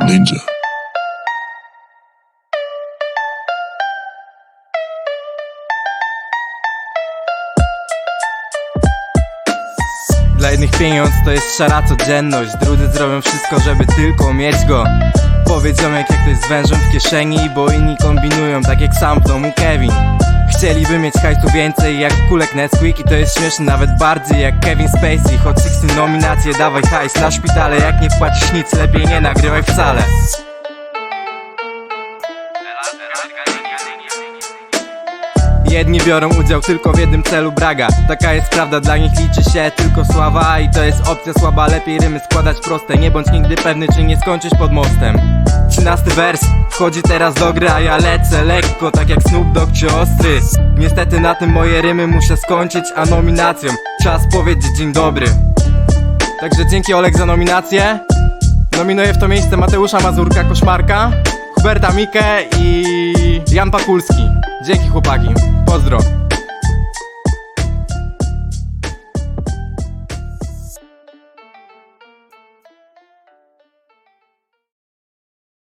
danger. Dla jednych pieniądz to jest szara codzienność. Drudzy zrobią wszystko, żeby tylko mieć go. Powiedz ziomek jak to jest z wężem w kieszeni Bo inni kombinują tak jak sam w domu Kevin Chcieliby mieć hajsu więcej jak kulek Nesquik I to jest śmieszne nawet bardziej jak Kevin Spacey. Choć 16 nominacje dawaj hajs na szpitale. Jak nie wpłacisz nic lepiej nie nagrywaj wcale. Jedni biorą udział tylko w jednym celu braga. Taka jest prawda, dla nich liczy się tylko sława. I to jest opcja słaba, lepiej rymy składać proste. Nie bądź nigdy pewny, czy nie skończysz pod mostem Trzynasty wers wchodzi teraz do gry A ja lecę lekko, tak jak Snoop Dogg czy Ostry. Niestety na tym moje rymy muszę skończyć A nominacją czas powiedzieć dzień dobry. Także dzięki Olek za nominację. Nominuję w to miejsce Mateusza Mazurka Koszmarka Huberta Mikę i Jan Pakulski. Dzięki chłopaki, pozdro